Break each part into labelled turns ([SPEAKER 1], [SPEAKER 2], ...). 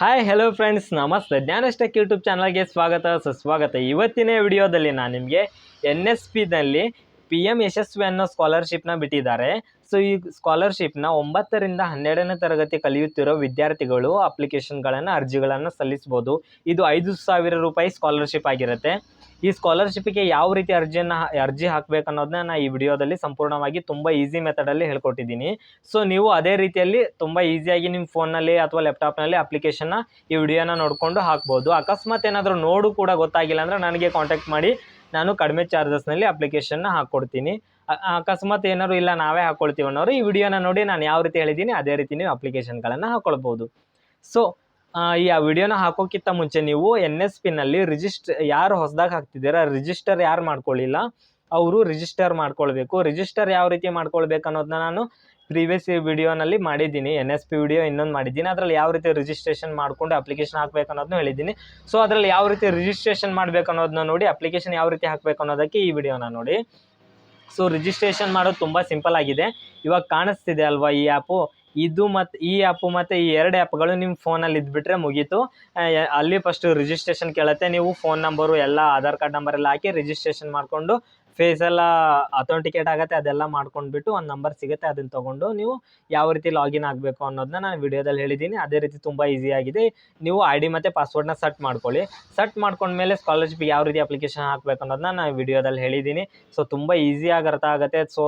[SPEAKER 1] Hi hello friends ನಮಸ್ತೆ. ಜ್ಞಾನಸ್ಟೆಕ್ YouTube ಚಾನಲ್ಗೆ ಸ್ವಾಗತ. ಸುಸ್ವಾಗತ. ಇವತ್ತಿನ ವಿಡಿಯೋದಲ್ಲಿ ನಾನು ನಿಮಗೆ ಎನ್ ಎಸ್ ಪಿನಲ್ಲಿ ಪಿ ಎಂ ಯಶಸ್ವಿ ಅನ್ನೋ ಸ್ಕಾಲರ್ಶಿಪ್ನ ಬಿಟ್ಟಿದ್ದಾರೆ. ಸೊ ಈ ಸ್ಕಾಲರ್ಶಿಪ್ನ ಒಂಬತ್ತರಿಂದ ಹನ್ನೆರಡನೇ ತರಗತಿ ಕಲಿಯುತ್ತಿರೋ ವಿದ್ಯಾರ್ಥಿಗಳು ಅಪ್ಲಿಕೇಶನ್ಗಳನ್ನು ಅರ್ಜಿಗಳನ್ನು ಸಲ್ಲಿಸ್ಬೋದು. ಇದು ಐದು ಸಾವಿರ ರೂಪಾಯಿ ಸ್ಕಾಲರ್ಶಿಪ್ ಆಗಿರುತ್ತೆ. ಈ ಸ್ಕಾಲರ್ಶಿಪ್ಗೆ ಯಾವ ರೀತಿ ಅರ್ಜಿಯನ್ನು ಅರ್ಜಿ ಹಾಕಬೇಕು ಅನ್ನೋದನ್ನ ನಾನು ಈ ವಿಡಿಯೋದಲ್ಲಿ ಸಂಪೂರ್ಣವಾಗಿ ತುಂಬ ಈಸಿ ಮೆಥಡಲ್ಲಿ ಹೇಳ್ಕೊಟ್ಟಿದ್ದೀನಿ. ಸೊ ನೀವು ಅದೇ ರೀತಿಯಲ್ಲಿ ತುಂಬ ಈಸಿಯಾಗಿ ನಿಮ್ಮ ಫೋನಲ್ಲಿ ಅಥವಾ ಲ್ಯಾಪ್ಟಾಪ್ನಲ್ಲಿ ಅಪ್ಲಿಕೇಶನ್ನ ಈ ವಿಡಿಯೋನ ನೋಡಿಕೊಂಡು ಹಾಕ್ಬೋದು. ಅಕಸ್ಮಾತ್ ಏನಾದರೂ ನೋಡು ಕೂಡ ಗೊತ್ತಾಗಿಲ್ಲ ಅಂದರೆ ನನಗೆ ಕಾಂಟ್ಯಾಕ್ಟ್ ಮಾಡಿ ನಾನು ಕಡಿಮೆ ಚಾರ್ಜಸ್ನಲ್ಲಿ ಅಪ್ಲಿಕೇಶನ್ನ ಹಾಕ್ಕೊಡ್ತೀನಿ. ಅಕಸ್ಮಾತ್ ಏನಾದ್ರು ಇಲ್ಲ, ನಾವೇ ಹಾಕೊಳ್ತೀವಿ ಅನ್ನೋರು ಈ ವಿಡಿಯೋನ ನೋಡಿ ನಾನು ಯಾವ ರೀತಿ ಹೇಳಿದ್ದೀನಿ, ಅದೇ ರೀತಿ ನೀವು ಅಪ್ಲಿಕೇಶನ್ಗಳನ್ನು ಹಾಕ್ಕೊಳ್ಬೋದು ಸೊ ಈ ಆ ವಿಡಿಯೋನ ಹಾಕೋಕ್ಕಿಂತ ಮುಂಚೆ ನೀವು ಎನ್ ಎಸ್ ಪಿನಲ್ಲಿ ರಿಜಿಸ್ಟರ್ ಯಾರು ಹೊಸದಾಗಿ ಹಾಕ್ತಿದ್ದೀರಾ ರಿಜಿಸ್ಟರ್ ಯಾರು ಮಾಡ್ಕೊಳ್ಳಿಲ್ಲ, ಅವರು ರಿಜಿಸ್ಟರ್ ಮಾಡ್ಕೊಳ್ಬೇಕು. ರಿಜಿಸ್ಟರ್ ಯಾವ ರೀತಿ ಮಾಡ್ಕೊಳ್ಬೇಕು ಅನ್ನೋದನ್ನ ನಾನು ಪ್ರೀವಿಯಸ್ ವಿಡಿಯೋನಲ್ಲಿ ಮಾಡಿದ್ದೀನಿ. ಎನ್ ಎಸ್ ಪಿ ವಿಡಿಯೋ ಇನ್ನೊಂದು ಮಾಡಿದ್ದೀನಿ. ಅದರಲ್ಲಿ ಯಾವ ರೀತಿ ರಿಜಿಸ್ಟ್ರೇಷನ್ ಮಾಡಿಕೊಂಡು ಅಪ್ಲಿಕೇಶನ್ ಹಾಕ್ಬೇಕು ಅನ್ನೋದನ್ನ ಹೇಳಿದ್ದೀನಿ. ಸೊ ಅದರಲ್ಲಿ ಯಾವ ರೀತಿ ರಿಜಿಸ್ಟ್ರೇಷನ್ ಮಾಡಬೇಕು ಅನ್ನೋದನ್ನ ನೋಡಿ ಅಪ್ಲಿಕೇಶನ್ ಯಾವ ರೀತಿ ಹಾಕಬೇಕು ಅನ್ನೋದಕ್ಕೆ ಈ ವಿಡಿಯೋನ ನೋಡಿ. ಸೊ ರಿಜಿಸ್ಟ್ರೇಷನ್ ಮಾಡೋದು ತುಂಬ ಸಿಂಪಲ್ ಆಗಿದೆ. ಇವಾಗ ಕಾಣಿಸ್ತಿದೆ ಅಲ್ವಾ ಈ ಆ್ಯಪು ಇದು ಮತ್ತು ಈ ಆ್ಯಪು ಮತ್ತು ಈ ಎರಡು ಆ್ಯಪ್ಗಳು ನಿಮ್ಮ ಫೋನಲ್ಲಿ ಇದ್ಬಿಟ್ರೆ ಮುಗೀತು. ಅಲ್ಲಿ ಫಸ್ಟು ರಿಜಿಸ್ಟ್ರೇಷನ್ ಕೇಳುತ್ತೆ. ನೀವು ಫೋನ್ ನಂಬರು ಎಲ್ಲ ಆಧಾರ್ ಕಾರ್ಡ್ ನಂಬರೆಲ್ಲ ಹಾಕಿ ರಿಜಿಸ್ಟ್ರೇಷನ್ ಮಾಡಿಕೊಂಡು ಫೇಸ್ ಎಲ್ಲ ಅಥೆಂಟಿಕೇಟ್ ಆಗುತ್ತೆ, ಅದೆಲ್ಲ ಮಾಡ್ಕೊಂಡ್ಬಿಟ್ಟು ಒಂದು ನಂಬರ್ ಸಿಗುತ್ತೆ, ಅದನ್ನ ತಗೊಂಡು ನೀವು ಯಾವ ರೀತಿ ಲಾಗಿನ್ ಆಗಬೇಕು ಅನ್ನೋದನ್ನ ನಾನು ವಿಡಿಯೋದಲ್ಲಿ ಹೇಳಿದ್ದೀನಿ. ಅದೇ ರೀತಿ ತುಂಬ ಈಸಿ ಆಗಿದೆ. ನೀವು ಐ ಡಿ ಮತ್ತು ಪಾಸ್ವರ್ಡ್ನ ಸೆಟ್ ಮಾಡ್ಕೊಳ್ಳಿ. ಸೆಟ್ ಮಾಡ್ಕೊಂಡ್ಮೇಲೆ ಸ್ಕಾಲರ್ಶಿಪ್ ಯಾವ ರೀತಿ ಅಪ್ಲಿಕೇಶನ್ ಹಾಕಬೇಕು ಅನ್ನೋದನ್ನ ನಾನು ವಿಡಿಯೋದಲ್ಲಿ ಹೇಳಿದ್ದೀನಿ. ಸೊ ತುಂಬ ಈಸಿಯಾಗಿ ಅರ್ಥ ಆಗುತ್ತೆ. ಸೊ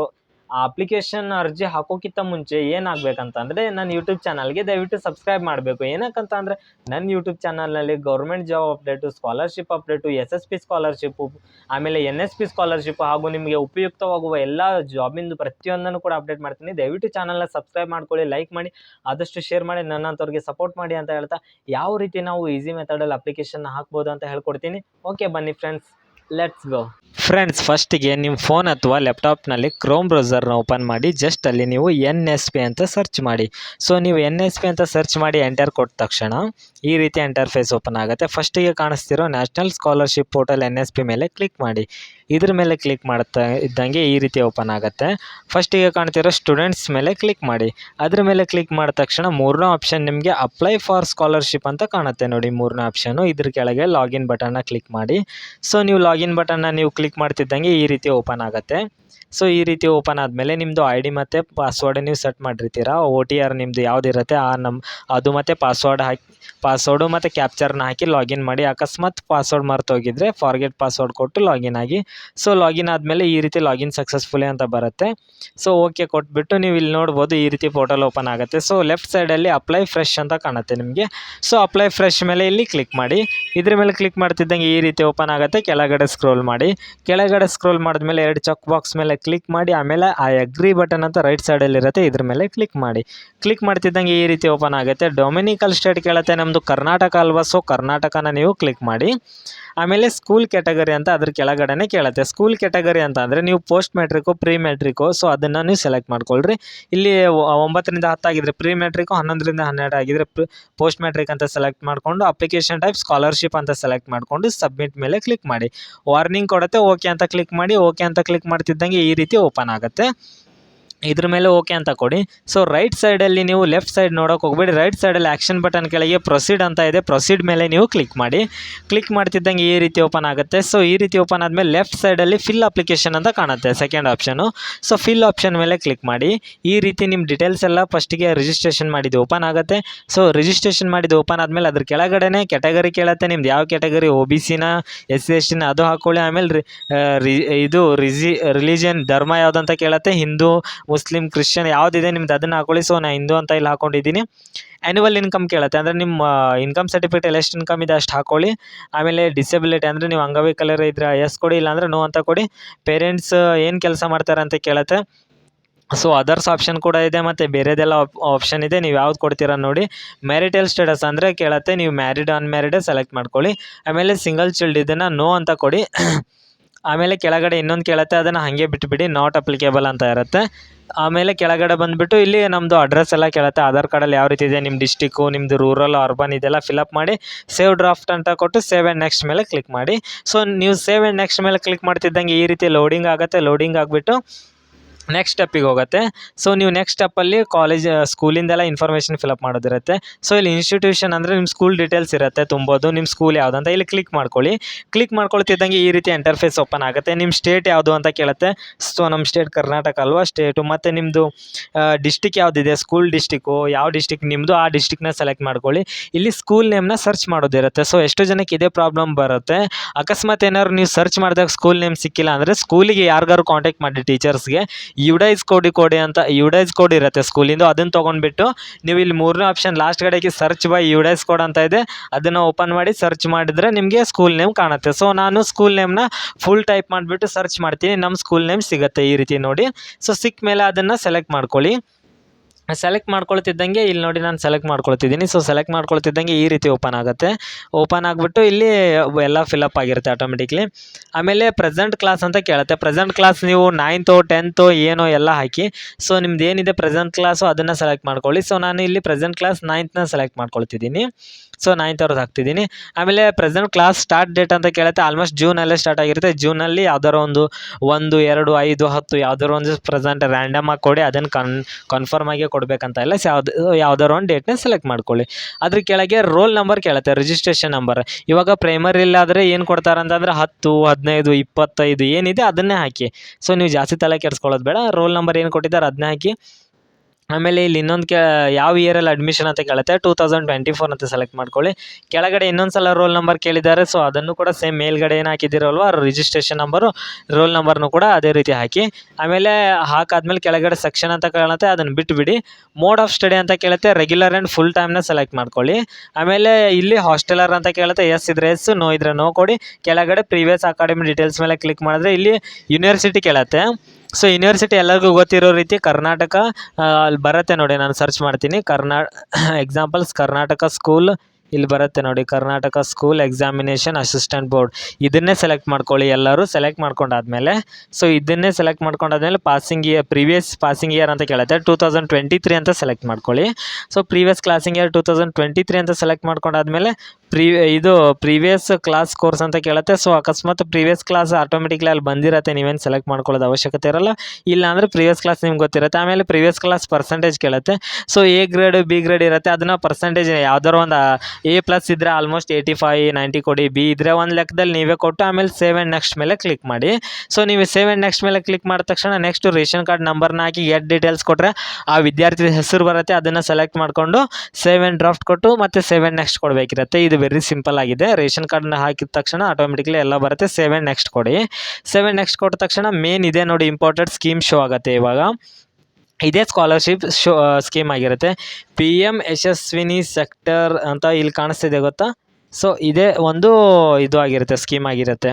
[SPEAKER 1] ಆ ಅಪ್ಲಿಕೇಶನ್ ಅರ್ಜಿ ಹಾಕೋಕ್ಕಿಂತ ಮುಂಚೆ ಏನಾಗಬೇಕಂತಂದರೆ ನನ್ನ ಯೂಟ್ಯೂಬ್ ಚಾನಲ್ಗೆ ದಯವಿಟ್ಟು ಸಬ್ಸ್ಕ್ರೈಬ್ ಮಾಡಬೇಕು. ಏನಕ್ಕಂತ ಅಂದರೆ ನನ್ನ ಯೂಟ್ಯೂಬ್ ಚಾನಲ್ನಲ್ಲಿ government job update scholarship update S S P scholarship ಆಮೇಲೆ ಎನ್ ಎಸ್ ಪಿ ಸ್ಕಾಲರ್ಶಿಪ್ ಹಾಗೂ ನಿಮಗೆ ಉಪಯುಕ್ತವಾಗುವ ಎಲ್ಲ ಜಾಬಿಂದು ಪ್ರತಿಯೊಂದನ್ನು ಕೂಡ ಅಪ್ಡೇಟ್ ಮಾಡ್ತೀನಿ. ದಯವಿಟ್ಟು ಚಾನಲ್ನ ಸಬ್ಸ್ಕ್ರೈಬ್ ಮಾಡ್ಕೊಳ್ಳಿ ಲೈಕ್ ಮಾಡಿ, ಆದಷ್ಟು ಶೇರ್ ಮಾಡಿ ನನ್ನಂಥವ್ರಿಗೆ ಸಪೋರ್ಟ್ ಮಾಡಿ ಅಂತ ಹೇಳ್ತಾ ಯಾವ ರೀತಿ ನಾವು ಈಸಿ ಮೆಥಡಲ್ಲಿ ಅಪ್ಲಿಕೇಶನ್ ಹಾಕ್ಬೋದು ಅಂತ ಹೇಳ್ಕೊಡ್ತೀನಿ. ಓಕೆ ಬನ್ನಿ ಫ್ರೆಂಡ್ಸ್ ಲೆಟ್ಸ್ ಗೋ ಫ್ರೆಂಡ್ಸ್ ಫಸ್ಟಿಗೆ ನಿಮ್ಮ ಫೋನ್ ಅಥವಾ ಲ್ಯಾಪ್ಟಾಪ್ನಲ್ಲಿ ಕ್ರೋಮ್ ಬ್ರೌಸರ್ನ ಓಪನ್ ಮಾಡಿ ಜಸ್ಟ್ ಅಲ್ಲಿ ನೀವು ಎನ್ ಎಸ್ ಪಿ ಅಂತ ಸರ್ಚ್ ಮಾಡಿ. ಸೊ ನೀವು ಎನ್ ಎಸ್ ಪಿ ಅಂತ ಸರ್ಚ್ ಮಾಡಿ ಎಂಟರ್ ಕೊಟ್ಟ ತಕ್ಷಣ ಈ ರೀತಿ ಎಂಟರ್ಫೇಸ್ ಓಪನ್ ಆಗುತ್ತೆ. ಫಸ್ಟಿಗೆ ಕಾಣಿಸ್ತಿರೋ national scholarship portal N S P ಮೇಲೆ ಕ್ಲಿಕ್ ಮಾಡಿ. ಇದ್ರ ಮೇಲೆ ಕ್ಲಿಕ್ ಮಾಡ್ತಾ ಇದ್ದಂಗೆ ಈ ರೀತಿ ಓಪನ್ ಆಗುತ್ತೆ. ಫಸ್ಟಿಗೆ ಕಾಣ್ತಿರೋ ಸ್ಟೂಡೆಂಟ್ಸ್ ಮೇಲೆ ಕ್ಲಿಕ್ ಮಾಡಿ. ಅದ್ರ ಮೇಲೆ ಕ್ಲಿಕ್ ಮಾಡಿದ ತಕ್ಷಣ ಮೂರನೇ ಆಪ್ಷನ್ ನಿಮಗೆ ಅಪ್ಲೈ ಫಾರ್ ಸ್ಕಾಲರ್ಶಿಪ್ ಅಂತ ಕಾಣುತ್ತೆ ನೋಡಿ ಮೂರನೇ ಆಪ್ಷನು ಇದ್ರ ಕೆಳಗೆ ಲಾಗಿನ್ ಬಟನ್ನ ಕ್ಲಿಕ್ ಮಾಡಿ. ಸೊ ನೀವು ಲಾಗಿನ್ ಬಟನ್ನ ನೀವು ಕ್ಲಿಕ್ ಮಾಡ್ತಿದ್ದಂಗೆ ಈ ರೀತಿ ಓಪನ್ ಆಗುತ್ತೆ. ಸೊ ಈ ರೀತಿ ಓಪನ್ ಆದಮೇಲೆ ನಿಮ್ಮದು ಐ ಡಿ ಮತ್ತು ಪಾಸ್ವರ್ಡ್ ನೀವು ಸೆಟ್ ಮಾಡಿರ್ತೀರಾ? ಓ ಟಿ ಆರ್ ನಿಮ್ಮದು ಯಾವುದಿರುತ್ತೆ ಆ ನಮ್ಮ ಅದು ಮತ್ತು ಪಾಸ್ವರ್ಡ್ ಹಾಕಿ ಪಾಸ್ವರ್ಡು ಮತ್ತು ಕ್ಯಾಪ್ಚರ್ನ ಹಾಕಿ ಲಾಗಿನ್ ಮಾಡಿ, ಅಕಸ್ಮಾತ್ ಪಾಸ್ವರ್ಡ್ ಮರ್ತೋಗಿದ್ರೆ ಫಾರ್ಗೆಟ್ ಪಾಸ್ವರ್ಡ್ ಕೊಟ್ಟು ಲಾಗಿನ್ ಆಗಿ. ಸೊ ಲಾಗಿನ್ ಆದಮೇಲೆ ಈ ರೀತಿ ಲಾಗಿನ್ ಸಕ್ಸಸ್ಫುಲಿ ಅಂತ ಬರುತ್ತೆ. ಸೊ ಓಕೆ ಕೊಟ್ಬಿಟ್ಟು ನೀವು ಇಲ್ಲಿ ನೋಡ್ಬೋದು ಈ ರೀತಿ ಪೋರ್ಟಲ್ ಓಪನ್ ಆಗುತ್ತೆ. ಸೊ ಲೆಫ್ಟ್ ಸೈಡಲ್ಲಿ ಅಪ್ಲೈ ಫ್ರೆಶ್ ಅಂತ ಕಾಣುತ್ತೆ ನಿಮಗೆ. ಸೊ ಅಪ್ಲೈ ಫ್ರೆಶ್ ಮೇಲೆ ಇಲ್ಲಿ ಕ್ಲಿಕ್ ಮಾಡಿ. ಇದ್ರ ಮೇಲೆ ಕ್ಲಿಕ್ ಮಾಡ್ತಿದ್ದಂಗೆ ಈ ರೀತಿ ಓಪನ್ ಆಗುತ್ತೆ. ಕೆಳಗಡೆ ಸ್ಕ್ರೋಲ್ ಮಾಡಿ. ಕೆಳಗಡೆ ಸ್ಕ್ರೋಲ್ ಮಾಡಿದ್ಮೇಲೆ ಎರಡು ಚೆಕ್ ಬಾಕ್ಸ್ ಮೇಲೆ ಕ್ಲಿಕ್ ಮಾಡಿ, ಆಮೇಲೆ ಆ ಅಗ್ರಿ ಬಟನ್ ಅಂತ ರೈಟ್ ಸೈಡಲ್ಲಿ ಇರುತ್ತೆ, ಇದ್ರ ಮೇಲೆ ಕ್ಲಿಕ್ ಮಾಡಿ. ಕ್ಲಿಕ್ ಮಾಡ್ತಿದ್ದಂಗೆ ಈ ರೀತಿ ಓಪನ್ ಆಗುತ್ತೆ. ಡೊಮಿನಿಕಲ್ ಸ್ಟೇಟ್ ಕೇಳುತ್ತೆ ನಮ್ಮದು ಕರ್ನಾಟಕ ಅಲ್ವಾ? ಸೊ ಕರ್ನಾಟಕನ ನೀವು ಕ್ಲಿಕ್ ಮಾಡಿ. ಆಮೇಲೆ ಸ್ಕೂಲ್ ಕ್ಯಾಟಗರಿ ಅಂತ ಅದ್ರ ಕೆಳಗಡೆನೆ ಕೇಳುತ್ತೆ. ಸ್ಕೂಲ್ ಕ್ಯಾಟಗರಿ ಅಂತ ಅಂದರೆ ನೀವು ಪೋಸ್ಟ್ ಮೆಟ್ರಿಕೋ ಪ್ರೀ ಮೆಟ್ರಿಕೋ ಸೊ ಅದನ್ನು ನೀವು ಸೆಲೆಕ್ಟ್ ಮಾಡ್ಕೊಳ್ರಿ. ಇಲ್ಲಿ ಒಂಬತ್ತರಿಂದ ಒಂಬತ್ತರಿಂದ ಹತ್ತಾಗಿದ್ರೆ ಪ್ರೀ ಮೆಟ್ರಿಕೋ ಹನ್ನೊಂದರಿಂದ ಹನ್ನೆರಡು ಆಗಿದ್ರೆ ಪೋಸ್ಟ್ ಮೆಟ್ರಿಕ್ ಅಂತ ಸೆಲೆಕ್ಟ್ ಮಾಡಿಕೊಂಡು ಅಪ್ಲಿಕೇಶನ್ ಟೈಪ್ ಸ್ಕಾಲರ್ಶಿಪ್ ಅಂತ ಸೆಲೆಕ್ಟ್ ಮಾಡಿಕೊಂಡು ಸಬ್ಮಿಟ್ ಮೇಲೆ ಕ್ಲಿಕ್ ಮಾಡಿ. ವಾರ್ನಿಂಗ್ ಕೊಡುತ್ತೆ ಓಕೆ ಅಂತ ಕ್ಲಿಕ್ ಮಾಡಿ ಓಕೆ ಅಂತ ಕ್ಲಿಕ್ ಮಾಡ್ತಿದ್ದಂಗೆ ಈ ರೀತಿ ಓಪನ್ ಆಗುತ್ತೆ. ಇದ್ರ ಮೇಲೆ ಓಕೆ ಅಂತ ಕೊಡಿ. ಸೊ ರೈಟ್ ಸೈಡಲ್ಲಿ ನೀವು ಲೆಫ್ಟ್ ಸೈಡ್ ನೋಡೋಕೆ ಹೋಗ್ಬೇಡಿ. ರೈಟ್ ಸೈಡಲ್ಲಿ ಆ್ಯಕ್ಷನ್ ಬಟನ್ ಕೆಳಗೆ ಪ್ರೊಸೀಡ್ ಅಂತ ಇದೆ. ಪ್ರೊಸೀಡ್ ಮೇಲೆ ನೀವು ಕ್ಲಿಕ್ ಮಾಡಿ. ಕ್ಲಿಕ್ ಮಾಡ್ತಿದ್ದಂಗೆ ಈ ರೀತಿ ಓಪನ್ ಆಗುತ್ತೆ. ಸೊ ಈ ರೀತಿ ಓಪನ್ ಆದಮೇಲೆ ಲೆಫ್ಟ್ ಸೈಡಲ್ಲಿ ಫಿಲ್ ಅಪ್ಲಿಕೇಶನ್ ಅಂತ ಕಾಣುತ್ತೆ second option so fill option ಮೇಲೆ ಕ್ಲಿಕ್ ಮಾಡಿ. ಈ ರೀತಿ ನಿಮ್ಮ ಡೀಟೇಲ್ಸ್ ಎಲ್ಲ ಫಸ್ಟಿಗೆ ರಿಜಿಸ್ಟ್ರೇಷನ್ ಮಾಡಿದ್ದು ಓಪನ್ ಆಗುತ್ತೆ. ಸೊ ರಿಜಿಸ್ಟ್ರೇಷನ್ ಮಾಡಿದ್ದು ಓಪನ್ ಆದಮೇಲೆ ಅದ್ರ ಕೆಳಗಡೆನೇ ಕ್ಯಾಟಗರಿ ಕೇಳುತ್ತೆ. ನಿಮ್ದು ಯಾವ ಕ್ಯಾಟಗರಿ ಒ ಬಿ ಸಿನ ಎಸ್ ಸಿ ಎಸ್ ಅದು ಹಾಕೊಳ್ಳಿ. ಆಮೇಲೆ ಇದು, ರಿಜಿ ರಿಲಿಜನ್ ಧರ್ಮ ಯಾವುದಂತ ಕೇಳುತ್ತೆ. ಹಿಂದೂ ಮುಸ್ಲಿಂ, ಕ್ರಿಶ್ಚಿಯನ್ ಯಾವುದಿದೆ ನಿಮ್ದು ಅದನ್ನು ಹಾಕೊಳ್ಳಿ. ಸೊ ನಾನು ಹಿಂದೂ ಅಂತ ಇಲ್ಲಿ ಹಾಕೊಂಡಿದ್ದೀನಿ. ಆ್ಯನ್ಯುವಲ್ ಇನ್ಕಮ್ ಕೇಳುತ್ತೆ. ಅಂದರೆ ನಿಮ್ಮ ಇನ್ಕಮ್ ಸರ್ಟಿಫಿಕೇಟಲ್ಲಿ ಎಷ್ಟು ಇನ್ಕಮ್ ಇದೆ ಅಷ್ಟು ಹಾಕೊಳ್ಳಿ. ಆಮೇಲೆ ಡಿಸೆಬಿಲಿಟಿ ಅಂದರೆ ನೀವು ಅಂಗವಿಕಲರ ಇದ್ರೆ ಎಸ್ ಕೊಡಿ, ಇಲ್ಲಾಂದರೆ ನೋ ಅಂತ ಕೊಡಿ. ಪೇರೆಂಟ್ಸ್ ಏನು ಕೆಲಸ ಮಾಡ್ತಾರೆ ಅಂತ ಕೇಳುತ್ತೆ. ಸೊ ಅದರ್ಸ್ ಆಪ್ಷನ್ ಕೂಡ ಇದೆ ಮತ್ತು ಬೇರೆದೆಲ್ಲ ಆಪ್ಷನ್ ಇದೆ. ನೀವು ಯಾವ್ದು ಕೊಡ್ತೀರಾ ನೋಡಿ. ಮ್ಯಾರಿಟಲ್ ಸ್ಟೇಟಸ್ ಅಂದರೆ ಕೇಳತ್ತೆ. ನೀವು ಮ್ಯಾರಿಡ್ ಅನ್ಮ್ಯಾರಿಡೇ ಸೆಲೆಕ್ಟ್ ಮಾಡ್ಕೊಳ್ಳಿ. ಆಮೇಲೆ ಸಿಂಗಲ್ ಚೈಲ್ಡ್ ಇದನ್ನು ನೋ ಅಂತ ಕೊಡಿ. ಆಮೇಲೆ ಕೆಳಗಡೆ ಇನ್ನೊಂದು ಕೇಳುತ್ತೆ, ಅದನ್ನು ಹಾಗೆ ಬಿಟ್ಬಿಡಿ ನಾಟ್ ಅಪ್ಲಿಕೇಬಲ್ ಅಂತ ಇರುತ್ತೆ. ಆಮೇಲೆ ಕೆಳಗಡೆ ಬಂದುಬಿಟ್ಟು ಇಲ್ಲಿ ನಮ್ಮದು ಅಡ್ರೆಸ್ ಎಲ್ಲ ಕೇಳುತ್ತೆ, ಆಧಾರ್ ಕಾರ್ಡಲ್ಲಿ ಯಾವ ರೀತಿ ಇದೆ ನಿಮ್ಮ ಡಿಸ್ಟಿಕ್ಕು ನಿಮ್ಮದು ರೂರಲ್ ಅರ್ಬನ್ ಇದೆಲ್ಲ ಫಿಲಪ್ ಮಾಡಿ ಸೇವ್ ಡ್ರಾಫ್ಟ್ ಅಂತ ಕೊಟ್ಟು ಸೇವ್ ಆ್ಯಂಡ್ ನೆಕ್ಸ್ಟ್ ಮೇಲೆ ಕ್ಲಿಕ್ ಮಾಡಿ. ಸೊ ನೀವು ಸೇವ್ ಆ್ಯಂಡ್ ನೆಕ್ಸ್ಟ್ ಮೇಲೆ ಕ್ಲಿಕ್ ಮಾಡ್ತಿದ್ದಂಗೆ ಈ ರೀತಿ ಲೋಡಿಂಗ್ ಆಗುತ್ತೆ ಲೋಡಿಂಗ್ ಆಗಿಬಿಟ್ಟು ನೆಕ್ಸ್ಟ್ ಸ್ಟೆಪ್ಪಿಗೆ ಹೋಗುತ್ತೆ. ಸೊ ನೀವು ನೆಕ್ಸ್ಟ್ ಸ್ಟೆಪ್ಪಲ್ಲಿ ಕಾಲೇಜ್ ಸ್ಕೂಲಿಂದೆಲ್ಲ ಇನ್ಫಾರ್ಮೇಷನ್ ಫಿಲಪ್ ಮಾಡೋದಿರುತ್ತೆ. ಸೊ ಇಲ್ಲಿ ಇನ್ಸ್ಟಿಟ್ಯೂಷನ್ ಅಂದರೆ ನಿಮ್ಮ ಸ್ಕೂಲ್ ಡೀಟೇಲ್ಸ್ ಇರುತ್ತೆ ತುಂಬೋದು. ನಿಮ್ಮ ಸ್ಕೂಲ್ ಯಾವುದು ಅಂತ ಇಲ್ಲಿ ಕ್ಲಿಕ್ ಮಾಡ್ಕೊಳ್ಳಿ. ಕ್ಲಿಕ್ ಮಾಡ್ಕೊಳ್ತಿದ್ದಂಗೆ ಈ ರೀತಿ ಇಂಟರ್ಫೇಸ್ ಓಪನ್ ಆಗುತ್ತೆ. ನಿಮ್ಮ ಸ್ಟೇಟ್ ಯಾವುದು ಅಂತ ಕೇಳುತ್ತೆ. ಸೊ ನಮ್ಮ ಸ್ಟೇಟ್ ಕರ್ನಾಟಕ ಅಲ್ವಾ? ಸ್ಟೇಟು ಮತ್ತು ನಿಮ್ಮದು ಡಿಸ್ಟಿಕ್ ಯಾವುದಿದೆ? ಸ್ಕೂಲ್ ಡಿಸ್ಟಿಕ್ಕು ಯಾವ ಡಿಸ್ಟಿಕ್ ನಿಮ್ಮದು ಆ ಡಿಸ್ಟಿಕ್ನ ಸೆಲೆಕ್ಟ್ ಮಾಡ್ಕೊಳ್ಳಿ. ಇಲ್ಲಿ ಸ್ಕೂಲ್ ನೇಮ್ನ ಸರ್ಚ್ ಮಾಡೋದಿರುತ್ತೆ. ಸೊ ಎಷ್ಟು ಜನಕ್ಕೆ ಇದೇ ಪ್ರಾಬ್ಲಮ್ ಬರುತ್ತೆ. ಅಕಸ್ಮಾತ್ ಏನಾದ್ರು ನೀವು ಸರ್ಚ್ ಮಾಡಿದಾಗ ಸ್ಕೂಲ್ ನೇಮ್ ಸಿಕ್ಕಿಲ್ಲ ಅಂದರೆ ಸ್ಕೂಲಿಗೆ ಯಾರಿಗಾರು ಕಾಂಟ್ಯಾಕ್ಟ್ ಮಾಡಿ ಟೀಚರ್ಸ್ಗೆ ಯುಡೈಸ್ ಕೋಡಿ ಕೋಡಿ ಅಂತ ಯುಡೈಸ್ ಕೋಡ್ ಇರುತ್ತೆ ಸ್ಕೂಲಿಂದು, ಅದನ್ನು ತೊಗೊಂಡ್ಬಿಟ್ಟು ನೀವು ಇಲ್ಲಿ ಮೂರನೇ ಆಪ್ಷನ್ ಲಾಸ್ಟ್ ಕಡೆಗೆ ಸರ್ಚ್ ಬೈ ಯುಡೈಸ್ ಕೋಡ್ ಅಂತ ಇದೆ, ಅದನ್ನು ಓಪನ್ ಮಾಡಿ ಸರ್ಚ್ ಮಾಡಿದರೆ ನಿಮಗೆ ಸ್ಕೂಲ್ ನೇಮ್ ಕಾಣುತ್ತೆ. ಸೊ ನಾನು ಸ್ಕೂಲ್ ನೇಮ್ನ ಫುಲ್ ಟೈಪ್ ಮಾಡಿಬಿಟ್ಟು ಸರ್ಚ್ ಮಾಡ್ತೀನಿ ನಮ್ಮ ಸ್ಕೂಲ್ ನೇಮ್ ಸಿಗುತ್ತೆ ಈ ರೀತಿ ನೋಡಿ. ಸೊ ಸಿಕ್ಕ ಮೇಲೆ ಅದನ್ನು ಸೆಲೆಕ್ಟ್ ಮಾಡ್ಕೊಳ್ಳಿ. ಸೆಲೆಕ್ಟ್ ಮಾಡ್ಕೊಳ್ತಿದ್ದಂಗೆ ಇಲ್ಲಿ ನೋಡಿ ನಾನು ಸೆಲೆಕ್ಟ್ ಮಾಡ್ಕೊಳ್ತಿದ್ದೀನಿ. ಸೊ ಸೆಲೆಕ್ಟ್ ಮಾಡ್ಕೊಳ್ತಿದ್ದಂಗೆ ಈ ರೀತಿ ಓಪನ್ ಆಗುತ್ತೆ. ಓಪನ್ ಆಗಿಬಿಟ್ಟು ಇಲ್ಲಿ ಎಲ್ಲ ಫಿಲಪ್ ಆಗಿರುತ್ತೆ ಆಟೋಮೆಟಿಕ್ಲಿ ಆಮೇಲೆ ಪ್ರೆಸೆಂಟ್ ಕ್ಲಾಸ್ ಅಂತ ಕೇಳುತ್ತೆ. ಪ್ರೆಸೆಂಟ್ ಕ್ಲಾಸ್ ನೀವು ನೈನ್ತೋ ಟೆಂತೋ ಏನೋ ಎಲ್ಲ ಹಾಕಿ ಸೊ ನಿಮ್ದು ಏನಿದೆ ಪ್ರೆಸೆಂಟ್ ಕ್ಲಾಸು ಅದನ್ನು ಸೆಲೆಕ್ಟ್ ಮಾಡ್ಕೊಳ್ಳಿ. ಸೊ ನಾನು ಇಲ್ಲಿ ಪ್ರೆಸೆಂಟ್ ಕ್ಲಾಸ್ ನೈನ್ತ್ನ ಸೆಲೆಕ್ಟ್ ಮಾಡ್ಕೊಳ್ತಿದ್ದೀನಿ. ಸೊ ನೈನ್ತ್ ಅವ್ರದ್ದು ಹಾಕ್ತಿದ್ದೀನಿ ಆಮೇಲೆ ಪ್ರೆಸೆಂಟ್ ಕ್ಲಾಸ್ ಸ್ಟಾರ್ಟ್ ಡೇಟ್ ಅಂತ ಕೇಳುತ್ತೆ ಆಲ್ಮೋಸ್ಟ್ ಜೂನಲ್ಲೇ ಸ್ಟಾರ್ಟ್ ಆಗಿರುತ್ತೆ. ಜೂನಲ್ಲಿ ಯಾವ್ದಾರು ಒಂದು ಒಂದು, ಎರಡು, ಐದು, ಹತ್ತು ಯಾವ್ದಾರು ಒಂದು ಪ್ರೆಸೆಂಟ್ ರ್ಯಾಂಡಮ್ ಆಗಿ ಕೊಡಿ ಅದನ್ನು ಕನ್ ಕನ್ಫರ್ಮ್ ಆಗಿ ಕೊಡಬೇಕಂತ ಇಲ್ಲ. ಯಾವ್ದು, ಯಾವ್ದಾರು ಒಂದು ಡೇಟ್ನ ಸೆಲೆಕ್ಟ್ ಮಾಡ್ಕೊಳ್ಳಿ. ಅದ್ರ ಕೆಳಗೆ ರೋಲ್ ನಂಬರ್ ಕೇಳುತ್ತೆ ರಿಜಿಸ್ಟ್ರೇಷನ್ ನಂಬರ್ ಇವಾಗ ಪ್ರೈಮರಿಲ್ಲಾದರೆ ಏನು ಕೊಡ್ತಾರೆ ಅಂತಂದ್ರೆ ಹತ್ತು, ಹದಿನೈದು, ಇಪ್ಪತ್ತೈದು ಏನಿದೆ ಅದನ್ನೇ ಹಾಕಿ. ಸೊ ನೀವು ಜಾಸ್ತಿ ತಲೆ ಕೆಡಿಸ್ಕೊಳ್ಳೋದು ಬೇಡ. ರೋಲ್ ನಂಬರ್ ಏನು ಕೊಟ್ಟಿದ್ದಾರೆ ಅದನ್ನೇ ಹಾಕಿ. ಆಮೇಲೆ ಇಲ್ಲಿ ಇನ್ನೊಂದು ಕೆ, ಯಾವ ಇಯರಲ್ಲಿ ಅಡ್ಮಿಷನ್ ಅಂತ ಕೇಳುತ್ತೆ ಟೂ ತೌಸಂಡ್ ಟ್ವೆಂಟಿ ಫೋರ್ ಅಂತ ಸೆಲೆಕ್ಟ್ ಮಾಡ್ಕೊಳ್ಳಿ. ಕೆಳಗಡೆ ಇನ್ನೊಂದು ಸಲ ರೋಲ್ ನಂಬರ್ ಕೇಳಿದ್ದಾರೆ ಸೊ ಅದನ್ನು ಕೂಡ ಸೇಮ್ ಮೇಲ್ಗಡೆ ಏನು ಹಾಕಿದ್ದೀರಲ್ವ ರಿಜಿಸ್ಟ್ರೇಷನ್ ನಂಬರು ರೋಲ್ ನಂಬರ್ನು ಕೂಡ ಅದೇ ರೀತಿ ಹಾಕಿ. ಆಮೇಲೆ ಹಾಕಾದ್ಮೇಲೆ ಕೆಳಗಡೆ ಸೆಕ್ಷನ್ ಅಂತ ಕೇಳುತ್ತೆ, ಅದನ್ನು ಬಿಟ್ಬಿಡಿ. ಮೋಡ್ ಆಫ್ ಸ್ಟಡಿ ಅಂತ ಕೇಳುತ್ತೆ ರೆಗ್ಯುಲರ್ ಆ್ಯಂಡ್ ಫುಲ್ ಟೈಮ್ನ ಸೆಲೆಕ್ಟ್ ಮಾಡ್ಕೊಳ್ಳಿ. ಆಮೇಲೆ ಇಲ್ಲಿ ಹಾಸ್ಟೆಲರ್ ಅಂತ ಕೇಳುತ್ತೆ ಎಸ್ ಇದ್ರೆ ಎಸ್ ನೋ ಇದ್ರೆ ನೋ ಕೊಡಿ. ಕೆಳಗಡೆ ಪ್ರೀವಿಯಸ್ ಅಕಾಡೆಮಿ ಡೀಟೇಲ್ಸ್ ಮೇಲೆ ಕ್ಲಿಕ್ ಮಾಡಿದ್ರೆ ಇಲ್ಲಿ ಯೂನಿವರ್ಸಿಟಿ ಕೇಳುತ್ತೆ. ಸೊ ಯೂನಿವರ್ಸಿಟಿ ಎಲ್ಲರಿಗೂ ಗೊತ್ತಿರೋ ರೀತಿ ಕರ್ನಾಟಕ ಅಲ್ಲಿ ಬರುತ್ತೆ ನೋಡಿ, ನಾನು ಸರ್ಚ್ ಮಾಡ್ತೀನಿ. ಕರ್ನಾ ಎಕ್ಸಾಂಪಲ್ಸ್ ಕರ್ನಾಟಕ ಸ್ಕೂಲ್ ಇಲ್ಲಿ ಬರುತ್ತೆ ನೋಡಿ. Karnataka school examination assistant board ಇದನ್ನೇ ಸೆಲೆಕ್ಟ್ ಮಾಡ್ಕೊಳ್ಳಿ ಎಲ್ಲರೂ ಸೆಲೆಕ್ಟ್ ಮಾಡ್ಕೊಂಡಾದ್ಮೇಲೆ. ಸೊ ಇದನ್ನೇ select ಮಾಡ್ಕೊಂಡಾದ್ಮೇಲೆ passing year previous passing year ಅಂತ ಕೇಳುತ್ತೆ. ಟೂ ತೌಸಂಡ್ ಟ್ವೆಂಟಿ ತ್ರೀ ಅಂತ ಸೆಲೆಕ್ಟ್ ಮಾಡ್ಕೊಳ್ಳಿ. So previous classing year two thousand twenty three ಅಂತ ಸೆಲೆಕ್ಟ್ ಮಾಡ್ಕೊಂಡಾದ್ಮೇಲೆ ಪ್ರೀ, ಇದು ಪ್ರೀವಿಯಸ್ ಕ್ಲಾಸ್ ಕೋರ್ಸ್ ಅಂತ ಕೇಳುತ್ತೆ. ಸೊ ಅಕಸ್ಮಾತ್ ಪ್ರೀವಿಯಸ್ ಕ್ಲಾಸ್ ಆಟೋಮೆಟಿಕ್ಲಿ ಅಲ್ಲಿ ಬಂದಿರತ್ತೆ. ನೀವೇನು ಸೆಲೆಕ್ಟ್ ಮಾಡ್ಕೊಳ್ಳೋದು ಅವಶ್ಯಕತೆ ಇರಲ್ಲ. ಇಲ್ಲ ಅಂದರೆ ಪ್ರೀವಿಯಸ್ ಕ್ಲಾಸ್ ನಿಮ್ಗೆ ಗೊತ್ತಿರುತ್ತೆ. ಆಮೇಲೆ ಪ್ರೀವಿಯಸ್ ಕ್ಲಾಸ್ ಪರ್ಸೆಂಟೇಜ್ ಕೇಳುತ್ತೆ. So A grade B grade ಇರುತ್ತೆ. ಅದನ್ನ ಪರ್ಸೆಂಟೇಜ್ ಯಾವ್ದಾರು ಒಂದು ಎ ಪ್ಲಸ್ ಇದ್ದರೆ ಆಲ್ಮೋಸ್ಟ್ ಏಯ್ಟಿ ಫೈ ನೈಂಟಿ ಕೊಡಿ. ಬಿ ಇದ್ದರೆ ಒಂದು ಲೆಕ್ಕದಲ್ಲಿ ನೀವೇ ಕೊಟ್ಟು, ಆಮೇಲೆ ಸೇವ್ ಆ್ಯಂಡ್ ನೆಕ್ಸ್ಟ್ ಮೇಲೆ ಕ್ಲಿಕ್ ಮಾಡಿ. ಸೊ ನೀವು ಸೇವ್ ಆ್ಯಂಡ್ ನೆಕ್ಸ್ಟ್ ಮೇಲೆ ಕ್ಲಿಕ್ ಮಾಡಿದ ತಕ್ಷಣ ನೆಕ್ಸ್ಟ್ ರೇಷನ್ ಕಾರ್ಡ್ ನಂಬರ್ನ ಹಾಕಿ ಎಡ್ ಡೀಟೇಲ್ಸ್ ಕೊಟ್ಟರೆ ಆ ವಿದ್ಯಾರ್ಥಿ ಹೆಸರು ಬರುತ್ತೆ. ಅದನ್ನು ಸೆಲೆಕ್ಟ್ ಮಾಡಿಕೊಂಡು ಸೇವ್ ಆ್ಯಂಡ್ ಡ್ರಾಫ್ಟ್ ಕೊಟ್ಟು ಮತ್ತೆ ಸೇವ್ ಆ್ಯಂಡ್ ನೆಕ್ಸ್ಟ್ ಕೊಡಬೇಕಿರುತ್ತೆ. ಇದು ವೆರಿ ಸಿಂಪಲ್ ಆಗಿದೆ. ರೇಷನ್ ಕಾರ್ಡ್ನ ಹಾಕಿದ ತಕ್ಷಣ ಆಟೋಮೆಟಿಕ್ಲಿ ಎಲ್ಲ ಬರುತ್ತೆ. ಸೆವೆನ್ ನೆಕ್ಸ್ಟ್ ಕೊಡಿ. ಸೆವೆನ್ ನೆಕ್ಸ್ಟ್ ಕೊಟ್ಟ ತಕ್ಷಣ ಮೇನ್ ಇದೆ ನೋಡಿ ಇಂಪಾರ್ಟೆಂಟ್ ಸ್ಕೀಮ್ ಶೋ ಆಗುತ್ತೆ ಇವಾಗ. ಇದೇ ಸ್ಕಾಲರ್ಶಿಪ್ ಶೋ ಸ್ಕೀಮ್ ಆಗಿರುತ್ತೆ. ಪಿ ಎಂ ಯಶಸ್ವಿನಿ ಸೆಕ್ಟರ್ ಅಂತ ಇಲ್ಲಿ ಕಾಣಿಸ್ತಿದೆ ಗೊತ್ತಾ? ಸೊ ಇದೇ ಒಂದು ಇದು ಆಗಿರುತ್ತೆ ಸ್ಕೀಮ್ ಆಗಿರುತ್ತೆ.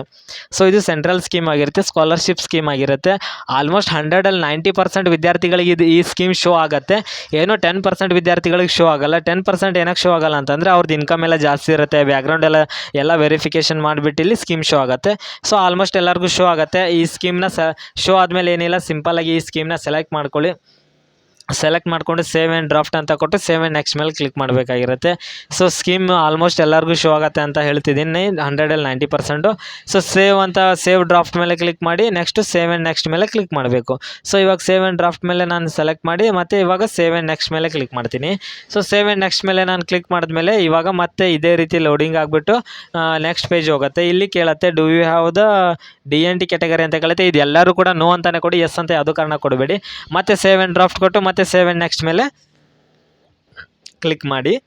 [SPEAKER 1] ಸೊ ಇದು ಸೆಂಟ್ರಲ್ ಸ್ಕೀಮ್ ಆಗಿರುತ್ತೆ ಸ್ಕಾಲರ್ಶಿಪ್ ಸ್ಕೀಮ್ ಆಗಿರುತ್ತೆ. ಆಲ್ಮೋಸ್ಟ್ ಹಂಡ್ರೆಡಲ್ಲಿ ನೈಂಟಿ ಪರ್ಸೆಂಟ್ ವಿದ್ಯಾರ್ಥಿಗಳಿಗೆ ಇದು ಈ ಸ್ಕೀಮ್ ಶೋ ಆಗುತ್ತೆ. ಏನೋ ಟೆನ್ ಪರ್ಸೆಂಟ್ ವಿದ್ಯಾರ್ಥಿಗಳಿಗೆ ಶೋ ಆಗಲ್ಲ. ಟೆನ್ ಪರ್ಸೆಂಟ್ ಏನಕ್ಕೆ ಶೋ ಆಗಲ್ಲ ಅಂತಂದರೆ ಅವ್ರದ್ದು ಇನ್ಕಮ್ ಎಲ್ಲ ಜಾಸ್ತಿ ಇರುತ್ತೆ ಬ್ಯಾಕ್ಗ್ರೌಂಡ್ ಎಲ್ಲ ಎಲ್ಲ ವೆರಿಫಿಕೇಷನ್ ಮಾಡಿಬಿಟ್ಟು ಇಲ್ಲಿ ಸ್ಕೀಮ್ ಶೋ ಆಗುತ್ತೆ. ಸೊ ಆಲ್ಮೋಸ್ಟ್ ಎಲ್ಲರಿಗೂ ಶೋ ಆಗುತ್ತೆ. ಈ ಸ್ಕೀಮ್ನ ಸ ಶೋ ಆದಮೇಲೆ ಏನಿಲ್ಲ ಸಿಂಪಲ್ಲಾಗಿ ಈ ಸ್ಕೀಮ್ನ ಸೆಲೆಕ್ಟ್ ಮಾಡ್ಕೊಳ್ಳಿ. ಸೆಲೆಕ್ಟ್ ಮಾಡಿಕೊಂಡು ಸೇವ್ ಆ್ಯಂಡ್ ಡ್ರಾಫ್ಟ್ ಅಂತ ಕೊಟ್ಟು ಸೇವ್ ಆ್ಯಂಡ್ ನೆಕ್ಸ್ಟ್ ಮೇಲೆ ಕ್ಲಿಕ್ ಮಾಡಬೇಕಾಗಿರುತ್ತೆ. ಸೊ ಸ್ಕೀಮ್ ಆಲ್ಮೋಸ್ಟ್ ಎಲ್ಲರಿಗೂ ಶೋ ಆಗುತ್ತೆ ಅಂತ ಹೇಳ್ತಿದ್ದೀನಿ. ಹಂಡ್ರೆಡಲ್ಲಿ ನೈಂಟಿ ಪರ್ಸೆಂಟು ಸೊ ಸೇವ್ ಅಂತ ಸೇವ್ ಡ್ರಾಫ್ಟ್ ಮೇಲೆ ಕ್ಲಿಕ್ ಮಾಡಿ ನೆಕ್ಸ್ಟು ಸೇವ್ ಆ್ಯಂಡ್ ನೆಕ್ಸ್ಟ್ ಮೇಲೆ ಕ್ಲಿಕ್ ಮಾಡಬೇಕು. ಸೊ ಇವಾಗ ಸೇವ್ ಆ್ಯಂಡ್ ಡ್ರಾಫ್ಟ್ ಮೇಲೆ ನಾನು ಸೆಲೆಕ್ಟ್ ಮಾಡಿ, ಮತ್ತು ಇವಾಗ ಸೇವ್ ಆ್ಯಂಡ್ ನೆಕ್ಸ್ಟ್ ಮೇಲೆ ಕ್ಲಿಕ್ ಮಾಡ್ತೀನಿ. ಸೊ ಸೇವ್ ಆ್ಯಂಡ್ ನೆಕ್ಸ್ಟ್ ಮೇಲೆ ನಾನು ಕ್ಲಿಕ್ ಮಾಡಿದ್ಮೇಲೆ ಇವಾಗ ಮತ್ತೆ ಇದೇ ರೀತಿ ಲೋಡಿಂಗ್ ಆಗಿಬಿಟ್ಟು ನೆಕ್ಸ್ಟ್ ಪೇಜ್ ಹೋಗುತ್ತೆ. ಇಲ್ಲಿ ಕೇಳುತ್ತೆ do you have the D N T category ಅಂತ ಕೇಳುತ್ತೆ. ಇದು ಎಲ್ಲರೂ ಕೂಡ ನೋ ಅಂತಲೇ ಕೊಡಿ ಎಸ್ ಅಂತ ಯಾವುದೋ ಕಾರಣ ಕೊಡಬೇಡಿ. ಮತ್ತೆ ಸೇವ್ ಆ್ಯಂಡ್ ಡ್ರಾಫ್ಟ್ ಕೊಟ್ಟು ಮತ್ತೆ ಆ್ಯಂಡ್ ನೆಕ್ಸ್ಟ್ ಮೇಲೆ ಕ್ಲಿಕ್ ಮಾಡಿ.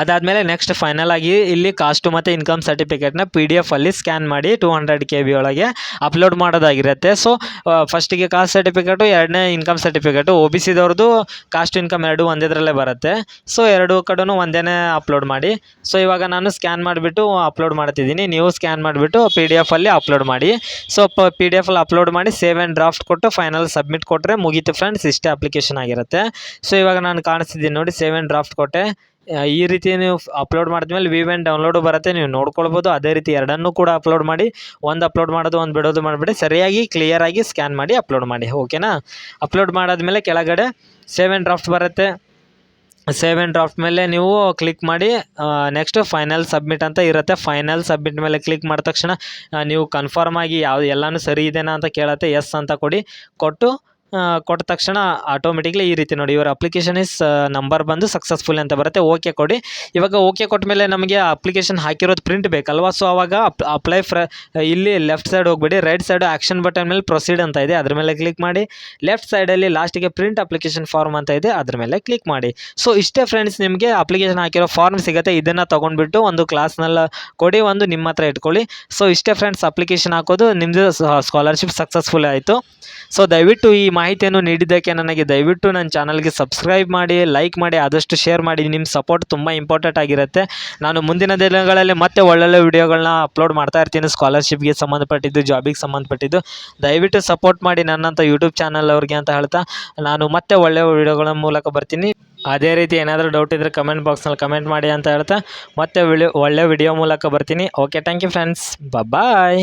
[SPEAKER 1] ಅದಾದಮೇಲೆ ನೆಕ್ಸ್ಟ್ ಫೈನಲ್ ಆಗಿ ಇಲ್ಲಿ ಕಾಸ್ಟು ಮತ್ತು ಇನ್ಕಮ್ ಸರ್ಟಿಫಿಕೇಟ್ನ ಪಿ ಡಿ ಎಫಲ್ಲಿ ಸ್ಕ್ಯಾನ್ ಮಾಡಿ ಟೂ ಹಂಡ್ರೆಡ್ ಕೆ ಬಿ ಒಳಗೆ ಅಪ್ಲೋಡ್ ಮಾಡೋದಾಗಿರುತ್ತೆ. ಸೊ ಫಸ್ಟಿಗೆ ಕಾಸ್ಟ್ ಸರ್ಟಿಫಿಕೇಟು ಎರಡನೇ ಇನ್ಕಮ್ ಸರ್ಟಿಫಿಕೇಟು ಒ ಬಿ ಸಿದವ್ರದ್ದು ಕಾಸ್ಟ್ ಇನ್ಕಮ್ ಎರಡು ಒಂದೇದ್ರಲ್ಲೇ ಬರುತ್ತೆ. ಸೊ ಎರಡು ಕಡೆನೂ ಒಂದೇ ಅಪ್ಲೋಡ್ ಮಾಡಿ. ಸೊ ಇವಾಗ ನಾನು ಸ್ಕ್ಯಾನ್ ಮಾಡಿಬಿಟ್ಟು ಅಪ್ಲೋಡ್ ಮಾಡ್ತಿದ್ದೀನಿ. ನೀವು ಸ್ಕ್ಯಾನ್ ಮಾಡಿಬಿಟ್ಟು ಪಿ ಡಿ ಎಫಲ್ಲಿ ಅಪ್ಲೋಡ್ ಮಾಡಿ. ಸೊ ಪಿ ಡಿ ಎಫಲ್ಲಿ ಅಪ್ಲೋಡ್ ಮಾಡಿ ಸೇವ್ ಆ್ಯಂಡ್ ಡ್ರಾಫ್ಟ್ ಕೊಟ್ಟು ಫೈನಲ್ ಸಬ್ಮಿಟ್ ಕೊಟ್ಟರೆ ಮುಗೀತು ಫ್ರೆಂಡ್ಸ್ ಇಷ್ಟೇ ಅಪ್ಲಿಕೇಶನ್ ಆಗಿರುತ್ತೆ. ಸೊ ಇವಾಗ ನಾನು ಕಾಣಿಸ್ತಿದ್ದೀನಿ ನೋಡಿ ಸೇವ್ ಆ್ಯಂಡ್ ಡ್ರಾಫ್ಟ್ ಕೊಟ್ಟೆ. ಈ ರೀತಿ ನೀವು ಅಪ್ಲೋಡ್ ಮಾಡಿದ್ಮೇಲೆ ವಿ ಆ್ಯಂಡ್ ಡೌನ್ಲೋಡು ಬರುತ್ತೆ. ನೀವು ನೋಡ್ಕೊಳ್ಬೋದು. ಅದೇ ರೀತಿ ಎರಡನ್ನೂ ಕೂಡ ಅಪ್ಲೋಡ್ ಮಾಡಿ, ಒಂದು ಅಪ್ಲೋಡ್ ಮಾಡೋದು, ಒಂದು ಬಿಡೋದು ಮಾಡಿಬಿಡಿ. ಸರಿಯಾಗಿ ಕ್ಲಿಯರಾಗಿ ಸ್ಕ್ಯಾನ್ ಮಾಡಿ ಅಪ್ಲೋಡ್ ಮಾಡಿ. ಓಕೆನಾ ಅಪ್ಲೋಡ್ ಮಾಡಾದ್ಮೇಲೆ ಕೆಳಗಡೆ ಸೇವ್ ಡ್ರಾಫ್ಟ್ ಬರುತ್ತೆ. ಸೇವ್ ಡ್ರಾಫ್ಟ್ ಮೇಲೆ ನೀವು ಕ್ಲಿಕ್ ಮಾಡಿ ನೆಕ್ಸ್ಟ್ ಫೈನಲ್ ಸಬ್ಮಿಟ್ ಅಂತ ಇರುತ್ತೆ. ಫೈನಲ್ ಸಬ್ಮಿಟ್ ಮೇಲೆ ಕ್ಲಿಕ್ ಮಾಡಿದ ತಕ್ಷಣ ನೀವು ಕನ್ಫರ್ಮ್ ಆಗಿ ಯಾವ ಎಲ್ಲನೂ ಸರಿ ಇದೆನಾ ಅಂತ ಕೇಳುತ್ತೆ. ಎಸ್ ಅಂತ ಕೊಡಿ. ಕೊಟ್ಟು ಕೊಟ್ಟ ತಕ್ಷಣ ಆಟೋಮೆಟಿಕ್ಲಿ ಈ ರೀತಿ ನೋಡಿ, ಇವರ ಅಪ್ಲಿಕೇಶನ್ ಇಸ್ ನಂಬರ್ ಬಂದು ಸಕ್ಸಸ್ಫುಲ್ ಅಂತ ಬರುತ್ತೆ. ಓಕೆ ಕೊಡಿ. ಇವಾಗ ಓಕೆ ಕೊಟ್ಟ ಮೇಲೆ ನಮಗೆ ಅಪ್ಲಿಕೇಶನ್ ಹಾಕಿರೋದು ಪ್ರಿಂಟ್ ಬೇಕಲ್ವಾ? ಸೊ ಅವಾಗ ಅಪ್ಲೈ ಫ್ರ ಇಲ್ಲಿ ಲೆಫ್ಟ್ ಸೈಡ್ ಹೋಗ್ಬಿಡಿ ರೈಟ್ ಸೈಡ್ ಆಕ್ಷನ್ ಬಟನ್ ಮೇಲೆ ಪ್ರೊಸೀಡ್ ಅಂತ ಇದೆ. ಅದ್ರ ಮೇಲೆ ಕ್ಲಿಕ್ ಮಾಡಿ ಲೆಫ್ಟ್ ಸೈಡಲ್ಲಿ ಲಾಸ್ಟಿಗೆ ಪ್ರಿಂಟ್ ಅಪ್ಲಿಕೇಶನ್ ಫಾರ್ಮ್ ಅಂತ ಇದೆ. ಅದ್ರ ಮೇಲೆ ಕ್ಲಿಕ್ ಮಾಡಿ. ಸೊ ಇಷ್ಟೇ ಫ್ರೆಂಡ್ಸ್ ನಿಮಗೆ ಅಪ್ಲಿಕೇಶನ್ ಹಾಕಿರೋ ಫಾರ್ಮ್ ಸಿಗುತ್ತೆ. ಇದನ್ನು ತೊಗೊಂಡ್ಬಿಟ್ಟು ಒಂದು ಕ್ಲಾಸ್ನೆಲ್ಲ ಕೊಡಿ, ಒಂದು ನಿಮ್ಮ ಹತ್ರ ಇಟ್ಕೊಳ್ಳಿ. ಸೊ ಇಷ್ಟೇ ಫ್ರೆಂಡ್ಸ್ ಅಪ್ಲಿಕೇಶನ್ ಹಾಕೋದು ನಿಮ್ಮದು ಸ್ಕಾಲರ್ಶಿಪ್ ಸಕ್ಸಸ್ಫುಲ್ ಆಯಿತು. ಸೊ ದಯವಿಟ್ಟು ಈ ಮಾಹಿತಿಯನ್ನು ನೀಡಿದ್ದಕ್ಕೆ ನನಗೆ ದಯವಿಟ್ಟು ನನ್ನ ಚಾನಲ್ಗೆ ಸಬ್ಸ್ಕ್ರೈಬ್ ಮಾಡಿ, ಲೈಕ್ ಮಾಡಿ, ಆದಷ್ಟು ಶೇರ್ ಮಾಡಿ. ನಿಮ್ಮ ಸಪೋರ್ಟ್ ತುಂಬ ಇಂಪಾರ್ಟೆಂಟ್ ಆಗಿರುತ್ತೆ. ನಾನು ಮುಂದಿನ ದಿನಗಳಲ್ಲಿ ಮತ್ತೆ ಒಳ್ಳೊಳ್ಳೆ ವಿಡಿಯೋಗಳನ್ನ ಅಪ್ಲೋಡ್ ಮಾಡ್ತಾ ಇರ್ತೀನಿ. ಸ್ಕಾಲರ್ಶಿಪ್ಗೆ ಸಂಬಂಧಪಟ್ಟಿದ್ದು, ಜಾಬಿಗೆ ಸಂಬಂಧಪಟ್ಟಿದ್ದು. ದಯವಿಟ್ಟು ಸಪೋರ್ಟ್ ಮಾಡಿ ನನ್ನಂಥ ಯೂಟ್ಯೂಬ್ ಚಾನಲ್ ಅವ್ರಿಗೆ ಅಂತ ಹೇಳ್ತಾ ನಾನು ಮತ್ತೆ ಒಳ್ಳೆಯ ವಿಡಿಯೋಗಳ ಮೂಲಕ ಬರ್ತೀನಿ. ಅದೇ ರೀತಿ ಏನಾದರೂ ಡೌಟ್ ಇದ್ದರೆ ಕಮೆಂಟ್ ಬಾಕ್ಸ್ನಲ್ಲಿ ಕಮೆಂಟ್ ಮಾಡಿ ಅಂತ ಹೇಳ್ತಾ ಮತ್ತೆ ವಿಡಿಯೋ ಒಳ್ಳೆ ವಿಡಿಯೋ ಮೂಲಕ ಬರ್ತೀನಿ. Okay thank you friends bye